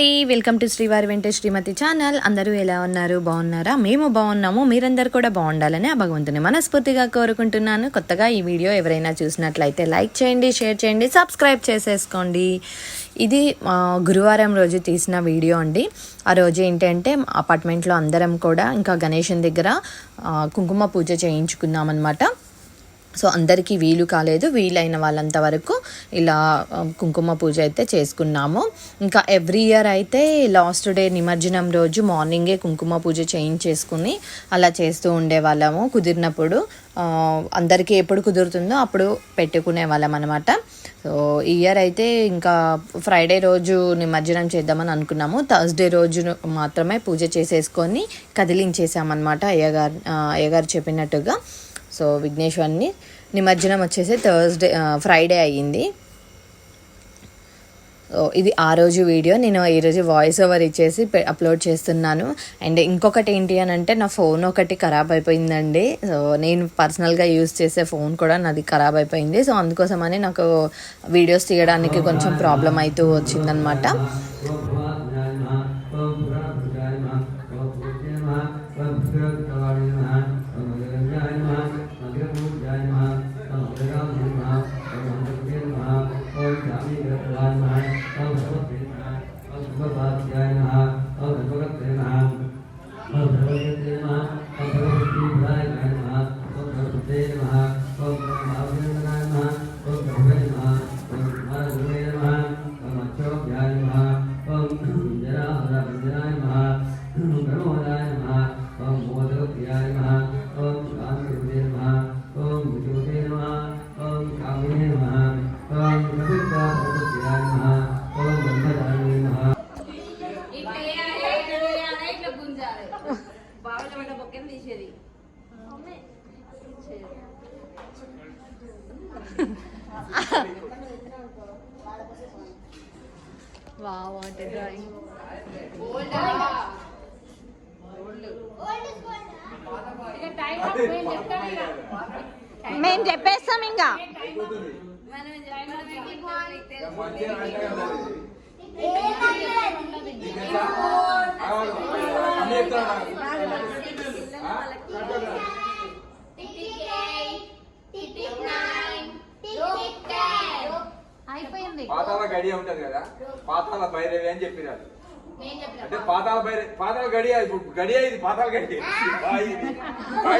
అండి. Welcome to శ్రీవారి వెంట శ్రీమతి ఛానల్. అందరూ ఎలా ఉన్నారు? బాగున్నారా? మేము బాగున్నాము. మీరందరూ కూడా బాగుండాలని ఆ భగవంతుని మనస్ఫూర్తిగా కోరుకుంటున్నాను. కొత్తగా ఈ వీడియో ఎవరైనా చూసినట్లయితే లైక్ చేయండి షేర్ చేయండి సబ్స్క్రైబ్ చేసేసుకోండి. ఇది గురువారం రోజు తీసిన వీడియో అండి. ఆ రోజు ఏంటంటే అపార్ట్మెంట్లో అందరం కూడా ఇంకా గణేషన్ దగ్గర కుంకుమ పూజ చేయించుకున్నాం అనమాట సో అందరికీ వీలు కాలేదు వీలైన వాళ్ళంత వరకు ఇలా కుంకుమ పూజ అయితే చేసుకున్నాము. ఇంకా ఎవ్రీ ఇయర్ అయితే లాస్ట్ డే నిమజ్జనం రోజు మార్నింగే కుంకుమ పూజ చేయించేసుకుని అలా చేస్తూ ఉండేవాళ్ళము. కుదిరినప్పుడు అందరికీ ఎప్పుడు కుదురుతుందో అప్పుడు పెట్టుకునే వాళ్ళం అనమాట సో ఈ ఇయర్ అయితే ఇంకా ఫ్రైడే రోజు నిమజ్జనం చేద్దామని అనుకున్నాము. థర్స్డే రోజు మాత్రమే పూజ చేసేసుకొని కదిలించేసామన్నమాట అయ్యగారు అయ్యగారు చెప్పినట్టుగా. సో విఘ్నేశ్వర్ని నిమజ్జనం వచ్చేసి థర్స్డే ఫ్రైడే అయ్యింది. ఇది ఆ రోజు వీడియో. నేను ఈరోజు వాయిస్ ఓవర్ ఇచ్చేసి అప్లోడ్ చేస్తున్నాను. అండ్ ఇంకొకటి ఏంటి అని అంటే నా ఫోన్ ఒకటి ఖరాబ్ అయిపోయిందండి. సో నేను పర్సనల్గా యూస్ చేసే ఫోన్ కూడా నాది ఖరాబ్ అయిపోయింది. సో అందుకోసమని నాకు వీడియోస్ తీయడానికి కొంచెం ప్రాబ్లం అవుతూ వచ్చిందనమాట మేము చెప్పేస్తాం ఇంకా మనం చెప్పిన అయిపోయింది పాతాల గడియ ఉంటది కదా? పాతాల భైరవి అని చెప్పినారు అంటే పాతాల భైరవి పాతాల గడియ ఇప్పుడు గడియ ఇది పాతాల గడియ. ఆ,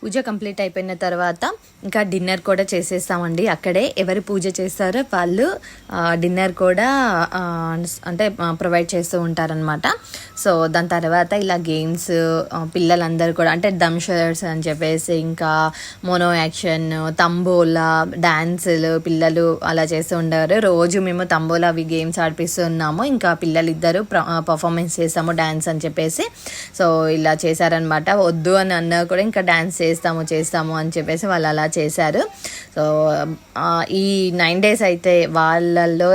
పూజ కంప్లీట్ అయిపోయిన తర్వాత ఇంకా డిన్నర్ కూడా చేసేస్తామండి. అక్కడే ఎవరు పూజ చేస్తారో వాళ్ళు డిన్నర్ కూడా అంటే ప్రొవైడ్ చేస్తూ ఉంటారనమాట సో దాని తర్వాత ఇలా గేమ్స్ పిల్లలందరూ కూడా అంటే దంషర్స్ అని చెప్పేసి ఇంకా మోనో యాక్షన్ తంబోలా డ్యాన్సులు పిల్లలు అలా చేస్తూ ఉంటారు. రోజు మేము తంబోలా అవి గేమ్స్ ఆడిపిస్తున్నాము ఇంకా పిల్లలు ఇద్దరు పర్ఫార్మెన్స్ చేస్తాము డ్యాన్స్ అని చెప్పేసి. సో ఇలా చేశారనమాట వద్దు అని అన్నా కూడా ఇంకా డ్యాన్స్ చేసి చేస్తాము చేస్తాము అని చెప్పేసి వాళ్ళు అలా చేశారు. సో ఈ నైన్ డేస్ అయితే వాళ్ళల్లో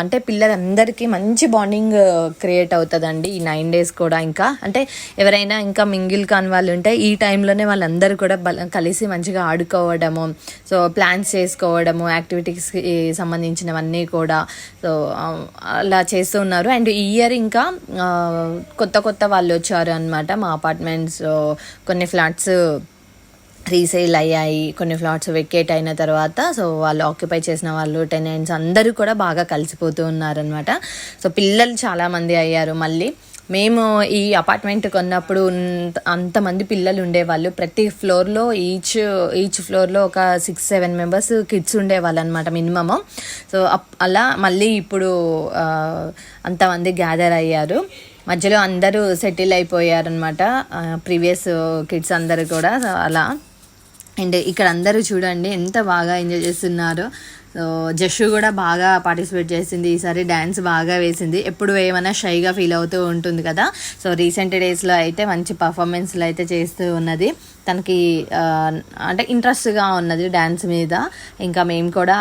అంటే పిల్లలందరికీ మంచి బాండింగ్ క్రియేట్ అవుతుందండి ఈ నైన్ డేస్ కూడా ఇంకా. అంటే ఎవరైనా ఇంకా మింగిల్ కాని వాళ్ళు ఉంటే ఈ టైంలోనే వాళ్ళందరూ కూడా కలిసి మంచిగా ఆడుకోవడము సో ప్లాన్స్ చేసుకోవడము యాక్టివిటీస్కి సంబంధించినవన్నీ కూడా. సో అలా చేస్తూ ఉన్నారు. అండ్ ఈ ఇయర్ ఇంకా కొత్త కొత్త వాళ్ళు వచ్చారు అనమాట మా అపార్ట్మెంట్స్ కొన్ని ఫ్లాట్స్ రీసేల్ అయ్యాయి కొన్ని ఫ్లాట్స్ వెకేట్ అయిన తర్వాత సో వాళ్ళు ఆక్యుపై చేసిన వాళ్ళు టెనెంట్స్ అందరూ కూడా బాగా కలిసిపోతూ ఉన్నారనమాట సో పిల్లలు చాలామంది అయ్యారు మళ్ళీ. మేము ఈ అపార్ట్మెంట్ కొన్నప్పుడు అంతమంది పిల్లలు ఉండేవాళ్ళు. ప్రతి ఫ్లోర్లో ఈచ్ ఈచ్ ఫ్లోర్లో ఒక సిక్స్ సెవెన్ మెంబర్స్ కిడ్స్ ఉండేవాళ్ళు అనమాట మినిమము సో అప్- అలా మళ్ళీ ఇప్పుడు అంతమంది గ్యాదర్ అయ్యారు. మధ్యలో అందరూ సెటిల్ అయిపోయారనమాట ప్రీవియస్ కిడ్స్ అందరూ కూడా అలా. అండ్ ఇక్కడ అందరూ చూడండి ఎంత బాగా ఎంజాయ్ చేస్తున్నారో. సో జషు కూడా బాగా పార్టిసిపేట్ చేసింది. ఈసారి డ్యాన్స్ బాగా వేసింది. ఎప్పుడు ఏమైనా షైగా ఫీల్ అవుతూ ఉంటుంది కదా. సో రీసెంట్ డేస్లో అయితే మంచి పర్ఫార్మెన్స్లు అయితే చేస్తూ ఉన్నది. తనకి అంటే ఇంట్రెస్ట్గా ఉన్నది డ్యాన్స్ మీద. ఇంకా మేము కూడా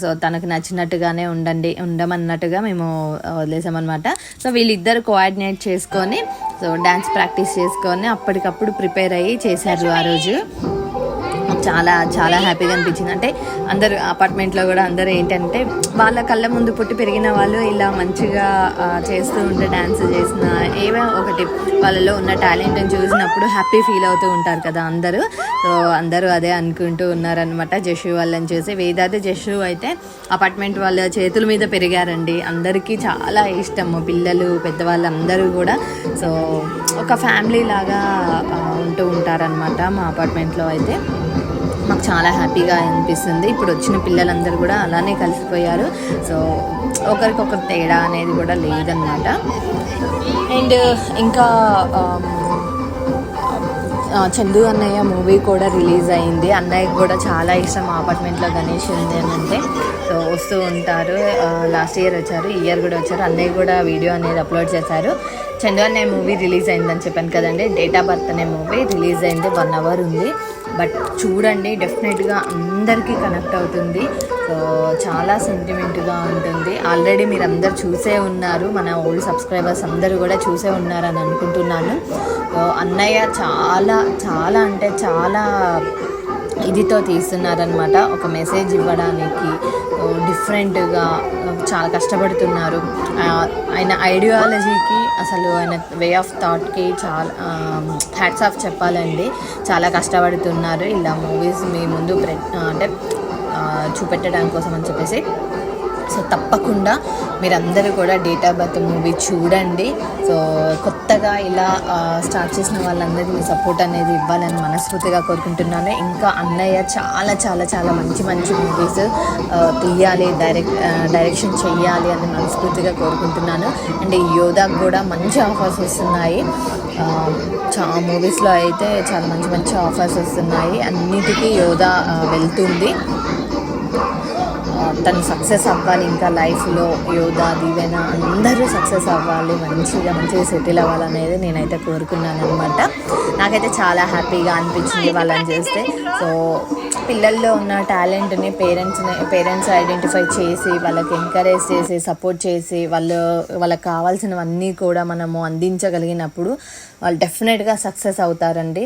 సో తనకు నచ్చినట్టుగానే ఉండండి ఉండమన్నట్టుగా మేము వదిలేసామన్నమాట. సో వీళ్ళిద్దరు కోఆర్డినేట్ చేసుకొని సో డ్యాన్స్ ప్రాక్టీస్ చేసుకొని అప్పటికప్పుడు ప్రిపేర్ అయ్యి చేశారు ఆ రోజు. చాలా చాలా హ్యాపీగా అనిపించింది. అంటే అందరు అపార్ట్మెంట్లో కూడా అందరూ ఏంటంటే వాళ్ళ కళ్ళ ముందు పుట్టి పెరిగిన వాళ్ళు ఇలా మంచిగా చేస్తూ ఉంటే డ్యాన్స్ చేసిన ఏవో ఒకటి వాళ్ళలో ఉన్న టాలెంట్ని చూసినప్పుడు హ్యాపీ ఫీల్ అవుతూ ఉంటారు కదా అందరూ. సో అందరూ అదే అనుకుంటూ ఉన్నారనమాట జషు వాళ్ళని చూసి. వేదాది జషు అయితే అపార్ట్మెంట్ వాళ్ళ చేతుల మీద పెరిగారండి. అందరికీ చాలా ఇష్టము పిల్లలు పెద్దవాళ్ళు అందరూ కూడా. సో ఒక ఫ్యామిలీ లాగా ఉంటూ ఉంటారనమాట మా అపార్ట్మెంట్లో అయితే. నాకు చాలా హ్యాపీగా అనిపిస్తుంది. ఇప్పుడు వచ్చిన పిల్లలందరూ కూడా అలానే కలిసిపోయారు. సో ఒకరికొకరు తేడా అనేది కూడా లేదన్నమాట. అండ్ ఇంకా చందు అన్నయ్య మూవీ కూడా రిలీజ్ అయింది. అన్నయ్యకి కూడా చాలా ఇష్టం ఆ అపార్ట్మెంట్లో గణేష్ ఉంది అని అంటే. సో వస్తూ ఉంటారు. లాస్ట్ ఇయర్ వచ్చారు ఈ ఇయర్ కూడా వచ్చారు. అన్నయ్య కూడా వీడియో అనేది అప్లోడ్ చేశారు. చందు అన్నయ్య మూవీ రిలీజ్ అయిందని చెప్పాను కదండి. డేట్ ఆఫ్ బర్త్ అనే మూవీ రిలీజ్ అయింది. వన్ అవర్ ఉంది. బట్ చూడండి డెఫినెట్గా అందరికీ కనెక్ట్ అవుతుంది. చాలా సెంటిమెంట్గా ఉంటుంది. ఆల్రెడీ మీరు అందరు చూసే ఉన్నారు. మన ఓల్డ్ సబ్స్క్రైబర్స్ అందరూ కూడా చూసే ఉన్నారని అనుకుంటున్నాను. అన్నయ్య చాలా చాలా అంటే చాలా ఇదితో తీస్తున్నారనమాట ఒక మెసేజ్ ఇవ్వడానికి డిఫరెంట్గా చాలా కష్టపడుతున్నారు. ఆయన ఐడియాలజీకి అసలు ఆయన వే ఆఫ్ థాట్కి చాలా హ్యాట్స్ ఆఫ్ చెప్పాలండి. చాలా కష్టపడుతున్నారు. ఇలా మూవీస్ మీ ముందు ప్రె అంటే చూపెట్టడం చూపెట్టడానికి కోసం అని చెప్పేసి. సో తప్పకుండా మీరందరూ కూడా డేట్ ఆఫ్ బర్త్ మూవీ చూడండి. సో కొత్తగా ఇలా స్టార్ట్ చేసిన వాళ్ళందరికీ మీ సపోర్ట్ అనేది ఇవ్వాలని మనస్ఫూర్తిగా కోరుకుంటున్నాను. ఇంకా అన్నయ్య చాలా చాలా చాలా మంచి మంచి మూవీస్ తీయాలి డైరెక్ట్ డైరెక్షన్ చేయాలి అని మనస్ఫూర్తిగా కోరుకుంటున్నాను. అండ్ యోధాకు కూడా మంచి ఆఫర్స్ వస్తున్నాయి. చా మూవీస్లో అయితే చాలా మంచి మంచి ఆఫర్స్ వస్తున్నాయి. అన్నిటికీ యోధా వెళ్తుంది. తను సక్సెస్ అవ్వాలి ఇంకా లైఫ్లో యోగా దీవెన అందరూ సక్సెస్ అవ్వాలి మంచిగా మంచిగా సెటిల్ అవ్వాలనేది నేనైతే కోరుకున్నాను అనమాట నాకైతే చాలా హ్యాపీగా అనిపించింది వాళ్ళని చేస్తే. సో పిల్లల్లో ఉన్న టాలెంట్ని పేరెంట్స్ని పేరెంట్స్ ఐడెంటిఫై చేసి వాళ్ళకి ఎంకరేజ్ చేసి సపోర్ట్ చేసి వాళ్ళు వాళ్ళకి కావాల్సినవన్నీ కూడా మనము అందించగలిగినప్పుడు వాళ్ళు డెఫినెట్గా సక్సెస్ అవుతారండి.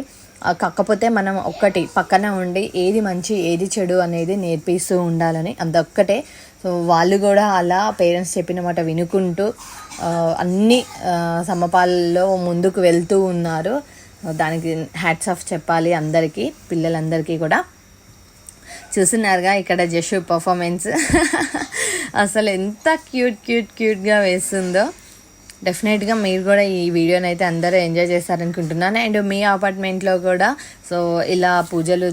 కాకపోతే మనం ఒక్కటి పక్కన ఉండి ఏది మంచి ఏది చెడు అనేది నేర్పిస్తూ ఉండాలని అదొక్కటే సో వాళ్ళు కూడా అలా పేరెంట్స్ చెప్పిన మాట వినుకుంటూ అన్ని సమపాలలో ముందుకు వెళ్తూ ఉన్నారు. దానికి హ్యాట్స్ ఆఫ్ చెప్పాలి అందరికీ పిల్లలందరికీ కూడా. చూస్తున్నారుగా ఇక్కడ జషు పర్ఫార్మెన్స్ అసలు ఎంత క్యూట్ క్యూట్ క్యూట్గా వేస్తుందో. డెఫినెట్గా మీరు కూడా ఈ వీడియోని అయితే అందరూ ఎంజాయ్ చేస్తారనుకుంటున్నాను. అండ్ మీ అపార్ట్మెంట్లో కూడా సో ఇలా పూజలు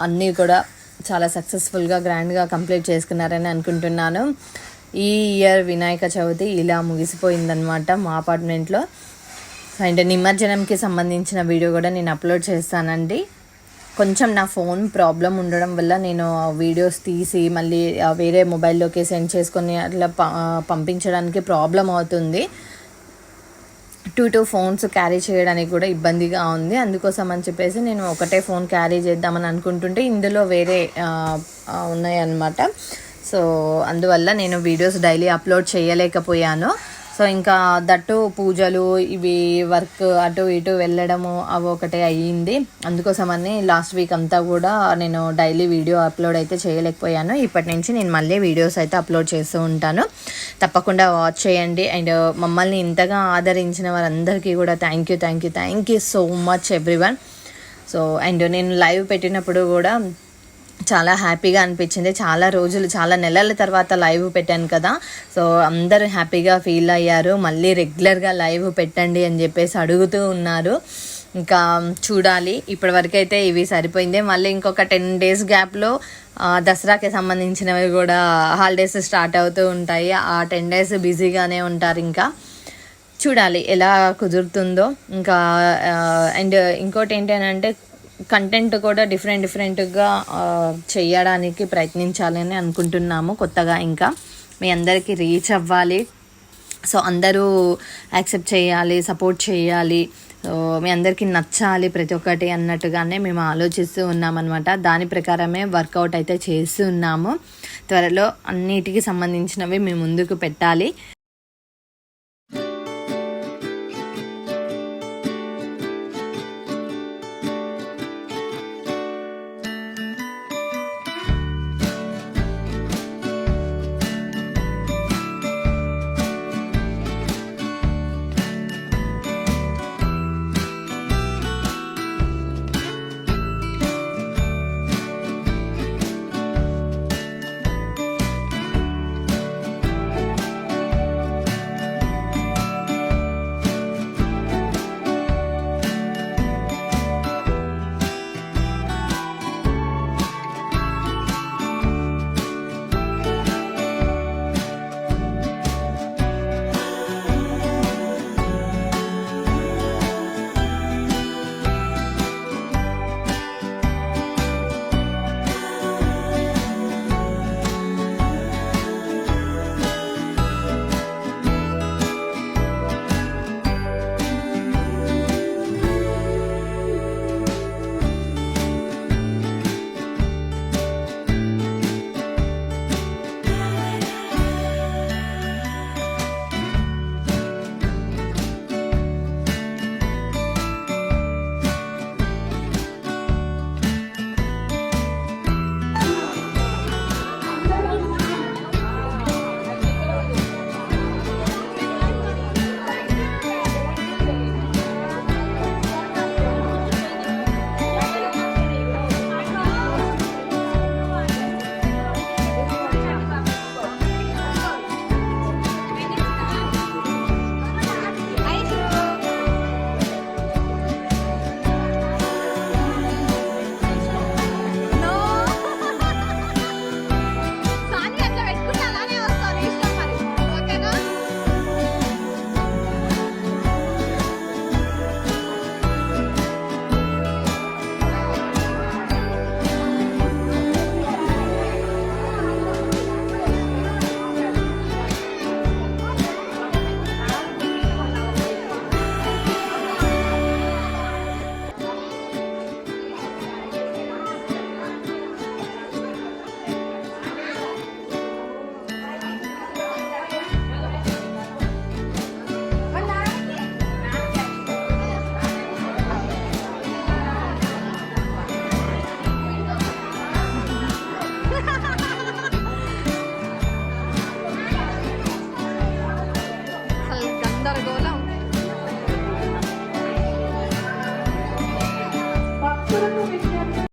అన్నీ కూడా చాలా సక్సెస్ఫుల్గా గ్రాండ్గా కంప్లీట్ చేసుకున్నారని అనుకుంటున్నాను. ఈ ఇయర్ వినాయక చవితి ఇలా ముగిసిపోయిందనమాట మా అపార్ట్మెంట్లో అండ్ నిమజ్జనంకి సంబంధించిన వీడియో కూడా నేను అప్లోడ్ చేస్తానండి. కొంచెం నా ఫోన్ ప్రాబ్లం ఉండడం వల్ల నేను ఆ వీడియోస్ తీసి మళ్ళీ వేరే మొబైల్లోకి సెండ్ చేసుకొని అట్లా ప- పంపించడానికి ప్రాబ్లం అవుతుంది. టూ టూ ఫోన్స్ క్యారీ చేయడానికి కూడా ఇబ్బందిగా ఉంది. అందుకోసం అని చెప్పేసి నేను ఒకటే ఫోన్ క్యారీ చేద్దామని అనుకుంటుంటే ఇందులో వేరే ఉన్నాయన్నమాట. సో అందువల్ల నేను వీడియోస్ డైలీ అప్లోడ్ చేయలేకపోయాను. సో ఇంకా దట్టు పూజలు ఇవి వర్క్ అటు ఇటు వెళ్ళడము అవి ఒకటే అయ్యింది. అందుకోసమని లాస్ట్ వీక్ అంతా కూడా నేను డైలీ వీడియో అప్లోడ్ అయితే చేయలేకపోయాను. ఇప్పటి నుంచి నేను మళ్ళీ వీడియోస్ అయితే అప్లోడ్ చేస్తూ ఉంటాను. తప్పకుండా వాచ్ చేయండి. అండ్ మమ్మల్ని ఇంతగా ఆదరించిన వారందరికీ కూడా thank you thank you thank you so much everyone. So and నేను లైవ్ పెట్టినప్పుడు కూడా చాలా హ్యాపీగా అనిపించింది. చాలా రోజులు చాలా నెలల తర్వాత లైవ్ పెట్టాను కదా. సో అందరూ హ్యాపీగా ఫీల్ అయ్యారు. మళ్ళీ రెగ్యులర్గా లైవ్ పెట్టండి అని చెప్పేసి అడుగుతూ ఉన్నారు. ఇంకా చూడాలి. ఇప్పటివరకు అయితే ఇవి సరిపోయింది. మళ్ళీ ఇంకొక టెన్ డేస్ గ్యాప్లో దసరాకి సంబంధించినవి కూడా హాలిడేస్ స్టార్ట్ అవుతూ ఉంటాయి. ఆ టెన్ డేస్ బిజీగానే ఉంటారు ఇంకా. చూడాలి ఎలా కుదురుతుందో. ఇంకా అండ్ ఇంకోటి ఏంటంటే కంటెంట్ కూడా డిఫరెంట్ డిఫరెంట్గా చేయడానికి ప్రయత్నించాలని అనుకుంటున్నాము కొత్తగా ఇంకా. మీ అందరికీ రీచ్ అవ్వాలి. సో అందరూ యాక్సెప్ట్ చేయాలి సపోర్ట్ చేయాలి. మీ అందరికీ నచ్చాలి ప్రతి ఒక్కటి అన్నట్టుగానే మేము ఆలోచిస్తూ ఉన్నామన్నమాట. దాని ప్రకారమే వర్కౌట్ అయితే చేస్తూ ఉన్నాము. త్వరలో అన్నిటికీ సంబంధించినవి మేము ముందుకు పెట్టాలి.